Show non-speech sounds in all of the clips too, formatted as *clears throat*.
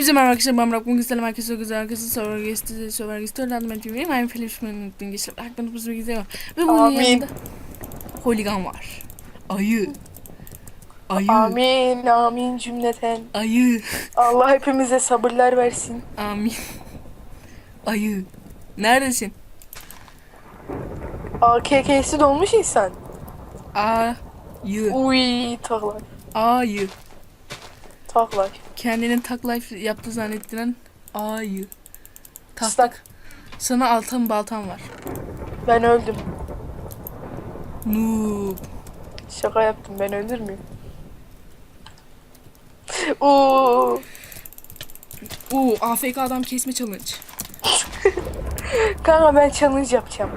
Hepsi merhaba arkadaşlar ben Burak. Bugün sizlerle herkese güzel herkese soru geçti soru geçti. Öğrendim ben TV'yim I'm Philip Schmidt geçti. Hakkında bu güzel var ve bunun Amin. yanında holigan var. Ayı. Ayı. Amin amin cümleten. ayı. Allah hepimize sabırlar versin. amin. Ayı. Neredesin? AKK'si dolmuş insan. ayı Uy taklay. ayı Taklay. kendinin tak life yaptı zannettiren ayı tak Islak. sana altın baltan var Ben öldüm. noob Şaka yaptım ben ölür müyüm? Oo, Oo, AFK adam kesme challenge. *laughs* kanka ben challenge yapacağım.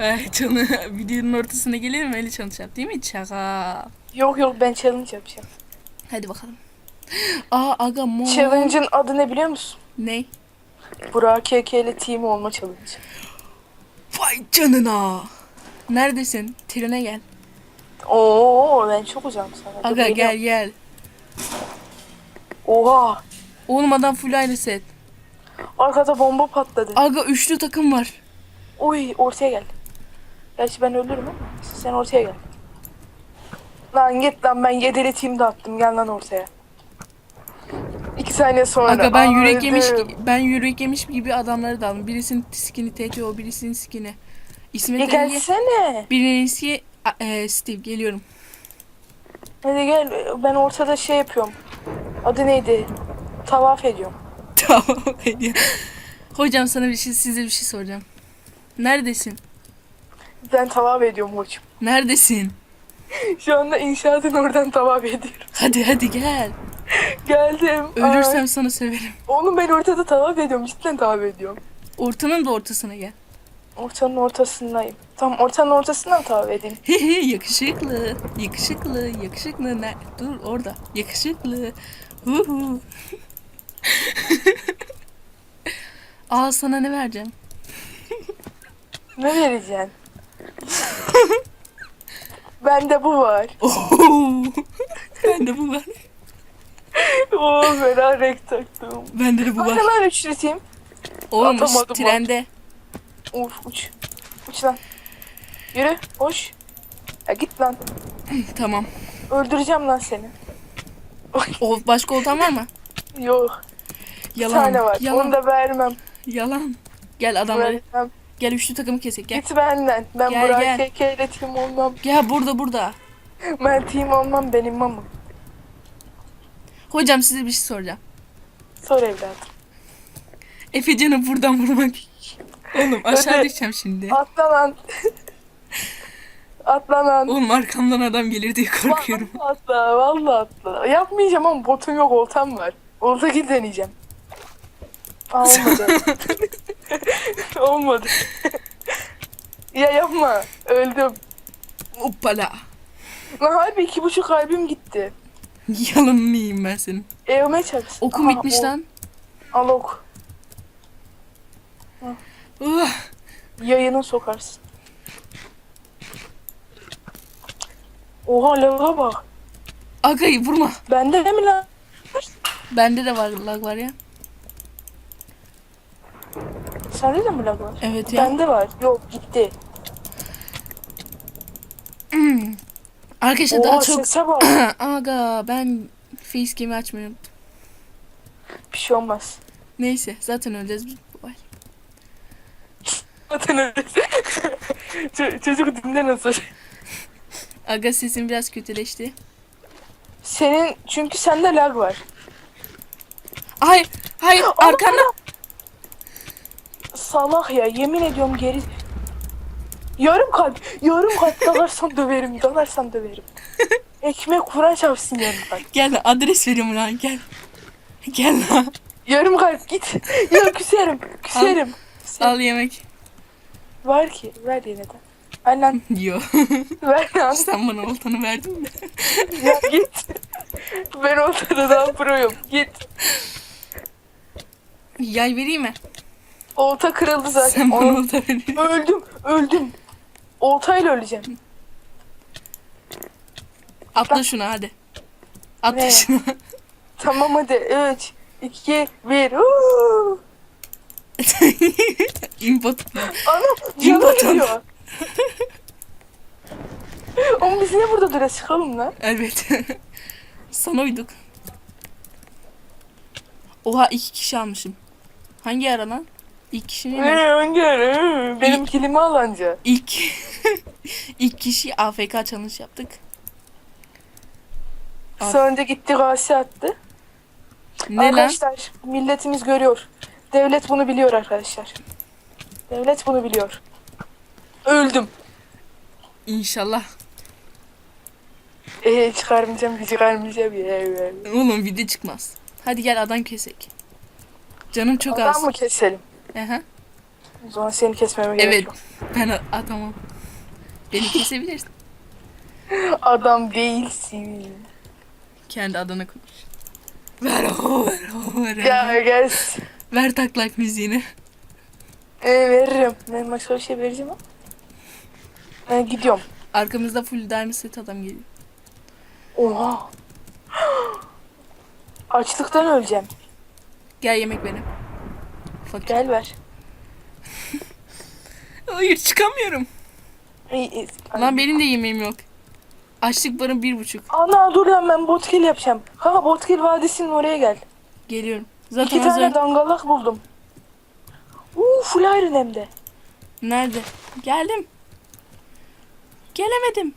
Eh canı *laughs* videonun ortasına gelelim öyle challenge yap değil mi? Şaka. Yok yok ben challenge yapacağım. Hadi bakalım. *gasps* Aa aga mo. Challenge'ın adı ne biliyor musun? Ne? Burak KK ile team olma challenge. Vay canına. Neredesin? Trene gel. Oo ben çok uzağım sana. Aga gel gel. Oha. Oğlum adam full ayrı set. Arkada bomba patladı. Aga üçlü takım var. Uy ortaya gel. Gerçi ben ölürüm ama sen ortaya gel. Lan git lan ben yedili team dağıttım gel lan ortaya. İki saniye sonra. Aga ben yürek Aldım. yemiş ben yürek yemiş gibi adamları da aldım. Birisinin skini TTO, birisinin skini. Ya İsmet Ali. gelsene. Birincisi e, Steve geliyorum. Hadi gel ben ortada şey yapıyorum. Adı neydi? Tavaf ediyorum. *laughs* Tamam hadi. Hocam sana bir şey size bir şey soracağım. Neredesin? Ben tavaf ediyorum hocam. Neredesin? Şu anda inşaatın oradan tavaf ediyorum. Hadi hadi gel. Geldim. Ölürsem Ay. sana severim. Oğlum ben ortada tavaf ediyorum. Cidden tavaf ediyorum. Ortanın da ortasına gel. Ortanın ortasındayım. Tamam ortanın ortasından tavaf edeyim. Hehe yakışıklı. Yakışıklı. Yakışıklı. Ne? Dur orada. Yakışıklı. Huhu. *laughs* Al sana ne vereceğim? Ne vereceksin? *laughs* Bende bu var. *laughs* Bende bu var. Oo fena renk taktım. Bende de bu var. lan üçlüteyim. Oğlum Atamadım trende. Uf uç. Uç lan. Yürü hoş. Ya git lan. *clears throat* Tamam. Öldüreceğim lan seni. O başka oltan var mı? Yok. Bir Yalan. tane var. Yalan. Onu da vermem. Yalan. Gel adamları. vermem. Gel üçlü takımı kesek gel. Git benden. Ben Gel, Burak gel. KK ile team olmam. Gel burada burada. Ben team olmam benim mamım. Hocam size bir şey soracağım. Sor evladım. Efecan'ı buradan vurmak. *laughs* Oğlum aşağı düşeceğim şimdi. Atla lan. *laughs* atla lan. Oğlum arkamdan adam gelir diye korkuyorum. Vallahi atla. Vallahi atla. Yapmayacağım ama botun yok oltam var. Olta deneyeceğim. Aa, olmadı. *laughs* olmadı. *laughs* ya yapma. Öldüm. Hoppala. Lan harbi iki buçuk kalbim gitti. *laughs* Yalan mıyım ben senin? Evime çarpsın. Okum Aha, bitmiş o- lan. Al ok. Uh, Yayına sokarsın. Oha lava bak. Agayı vurma. Bende de mi lan? Bende de var lag var ya. Sende de mi lag var? Evet ya. Bende var. Yok gitti. *clears throat* Arkadaşlar Oha daha çok... sese bak. *clears throat* Aga ben facecam'i açmıyorum. Bir şey olmaz. Neyse zaten öleceğiz biz. Bye. Zaten öyle. *laughs* Ç- Çocuk dinle nasıl? Aga sesim biraz kötüleşti. Senin çünkü sende lag var. Hayır hayır arkanda. Salak ya yemin ediyorum geri. Yarım kalp. Yarım kalp *laughs* dalarsam döverim. Dalarsam döverim. Ekmek vuran çarpsın yarım kalp. Gel adres veriyorum lan gel. Gel lan. Yarım kalp git. Ya küserim. Küserim. Küserim. Al yemek. Var ki. Ver yine de. Lan. *laughs* Yo. Ver lan. Sen bana oltanı verdin mi? Ya git. Ben ortada daha proyum. Git. Yay vereyim mi? Olta kırıldı zaten. Sen bana olta verin. Öldüm. Öldüm. Oltayla öleceğim. Atla şuna hadi. Atla Ne? şuna. *laughs* Tamam hadi. 3, 2, 1. Uuu. İmpot. Ana canım gidiyor. *laughs* Oğlum biz niye burada duruyoruz? Çıkalım lan. Evet. *laughs* Sana uyduk. Oha iki kişi almışım. Hangi ara lan? İlk kişi ne? lan? Benim kilimi al anca. İlk *laughs* ilk kişi AFK challenge yaptık. Sonra gitti gasi attı. Ne lan? arkadaşlar milletimiz görüyor. Devlet bunu biliyor arkadaşlar. Devlet bunu biliyor. Öldüm. İnşallah. Ee, çıkarmayacağım, çıkarmayacağım. Ee, Oğlum video çıkmaz. Hadi gel adam kesek. Canım çok az. Adam mı keselim? Aha. O zaman seni kesmeme gerek Evet. yok. Ben a- atamam. Beni kesebilirsin. *laughs* Adam değilsin. Kendi adına konuş. Ver o, ver o, ver o. Ya gel. Ver taklak müziğini. Ee, veririm. Ben başka bir şey vereceğim ama. Ben gidiyorum. Arkamızda full diamond set adam geliyor. Oha. *gasps* Açlıktan öleceğim. Gel yemek benim. Fakir. Gel ver. *laughs* Hayır çıkamıyorum. İyi. Lan benim de yemeğim yok. Açlık barın bir buçuk. Ana dur lan ben botkill yapacağım. Ha botkill vadisinin oraya gel. Geliyorum. İki Zaten az tane dangalak buldum. Uuu full iron hem de. Nerede? Geldim. Gelemedim.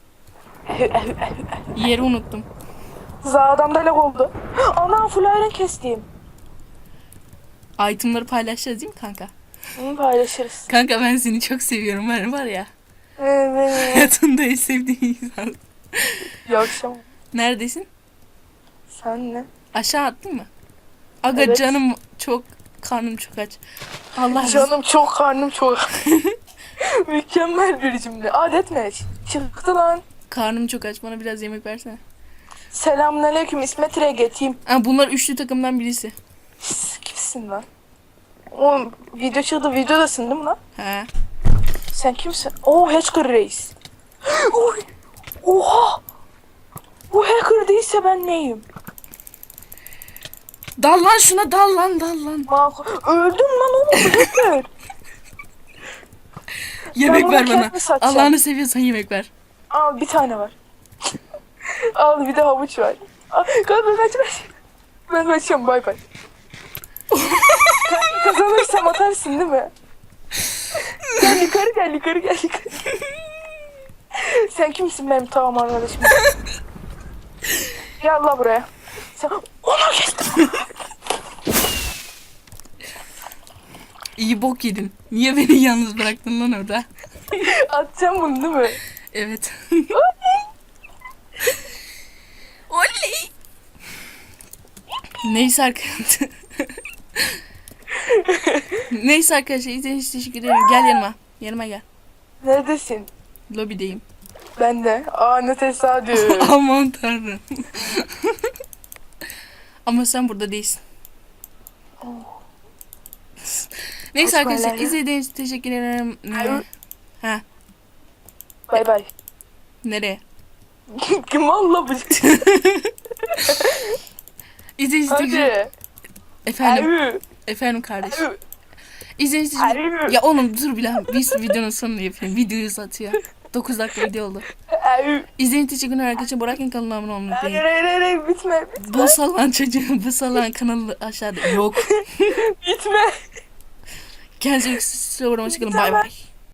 *laughs* Yeri unuttum. Za adamda lag oldu. *gasps* Ana full iron kestim. Itemları paylaşacağız değil mi kanka? Bunu paylaşırız. Kanka ben seni çok seviyorum. Ben var ya. Evet. Hayatımda en sevdiğim insan. İyi akşam. Neredesin? Sen ne? Aşağı attın mı? Aga Evet. canım çok karnım çok aç. Allah razı- Canım çok karnım çok. *laughs* Mükemmel bir cümle. Adet ne? Çıktı lan. karnım çok aç. Bana biraz yemek versene. Selamünaleyküm İsmet Reget'im. Ha, bunlar üçlü takımdan birisi. Kimsin lan? Oğlum video çıktı videodasın değil mi lan? He. Sen kimsin? Oo hacker reis. *gasps* Oy. Oha. Bu hacker değilse ben neyim? Dal lan şuna dal lan dal lan. Makul. Öldüm lan oğlum hacker. *laughs* Yemek ver bana. Allah'ını seviyorsan yemek ver. Al bir tane var. *laughs* Al bir de havuç var. Kanka kaç kaç. Ben kaçıyorum bay bay. Kazanırsam atarsın değil mi? Gel yukarı gel yukarı gel yukarı. Sen kimsin benim tamam arkadaşım? Gel la buraya. Sen ona geçtim. İyi bok yedin. Niye beni yalnız bıraktın lan orada? Atacağım bunu değil mi? Evet. Oley. Neyse arkadaşlar. Neyse arkadaşlar izlediğiniz için teşekkür ederim. Gel yanıma. Yanıma gel. Neredesin? Lobideyim. Ben de. Aa ne tesadüf. *laughs* Aman tanrım. Ama sen burada değilsin. Neyse Osman arkadaşlar Lala. izlediğiniz için teşekkür ederim. Hayır. Ha, bay bay. nereye? *laughs* Kim valla bu? *laughs* İzlediğiniz için teşekkür Hadi. Efendim, Ayı. efendim kardeşim. Ayı. İzlediğiniz için. Ya oğlum dur bir lan. Biz videonun sonunu yapayım. Videoyu uzatıyor. 9 dakika video oldu. Ayı. İzlediğiniz için teşekkürler arkadaşlar. Bırakın kanalına abone olmayı Hayır hayır hayır bitme. Bu salan çocuğun bu salan kanalı aşağıda yok. *laughs* Bitme. Kendinize iyi bakın. Hoşçakalın. Bay bay.